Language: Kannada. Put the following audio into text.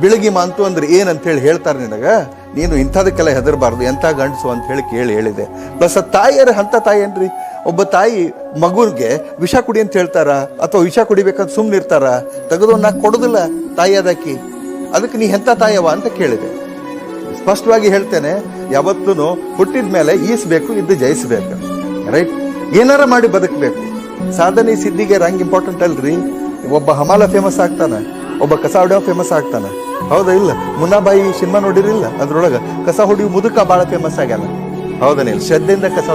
ಬಿಳಗಿ ಮಾಂತು ಅಂದ್ರೆ ಏನಂತ ಹೇಳಿ ಹೇಳ್ತಾರೆ ನಿನಗೆ? ನೀನು ಇಂಥದಕ್ಕೆಲ್ಲ ಹೆದರಬಾರ್ದು. ಎಂಥ ಗಂಡಸು ಅಂತ ಹೇಳಿ ಕೇಳಿ ಹೇಳಿದೆ. ಪ್ಲಸ್ ತಾಯಿಯರ ಅಂಥ ತಾಯಿ ಏನ್ರಿ? ಒಬ್ಬ ತಾಯಿ ಮಗುವಿಗೆ ವಿಷ ಕುಡಿ ಅಂತ ಹೇಳ್ತಾರ? ಅಥವಾ ವಿಷ ಕುಡಿಬೇಕಂತ ಸುಮ್ಮನೆ ಇರ್ತಾರ? ತೆಗೆದು ನಾ ಕೊಡೋದಿಲ್ಲ ತಾಯಿ ಅದಕ್ಕೆ. ಅದಕ್ಕೆ ನೀ ಎಂಥ ತಾಯವ ಅಂತ ಕೇಳಿದೆ. ಸ್ಪಷ್ಟವಾಗಿ ಹೇಳ್ತೇನೆ ಯಾವತ್ತೂ ಹುಟ್ಟಿದ ಮೇಲೆ ಈಸ್ಬೇಕು, ಇದ್ದು ಜಯಿಸಬೇಕು. ರೈಟ್ ಏನಾರ ಮಾಡಿ ಬದುಕಬೇಕು. ಸಾಧನೆ, ಸಿದ್ಧಿಗೆ ರಂಗ್ ಇಂಪಾರ್ಟೆಂಟ್ ಅಲ್ರಿ? ಒಬ್ಬ ಹಮಾಲ ಫೇಮಸ್ ಆಗ್ತಾನ. ಒಬ್ಬ ಕಸ ಹೊಡೆಯೋ ಫೇಮಸ್ ಆಗ್ತಾನ. ಹೌದಾ? ಇಲ್ಲ. ಮುನ್ನಾಬಾಯಿ ಸಿನಿಮಾ ನೋಡಿರಿಲ್ಲ ಅದ್ರೊಳಗ. ಕಸ ಹೊಡಿಯೋ ಮುದುಕ ಬಹಳ ಫೇಮಸ್ ಆಗ್ಯಾನ. ಹೌದನಿಲ್ಲ ಶ್ರದ್ಧೆಯಿಂದ ಕಸ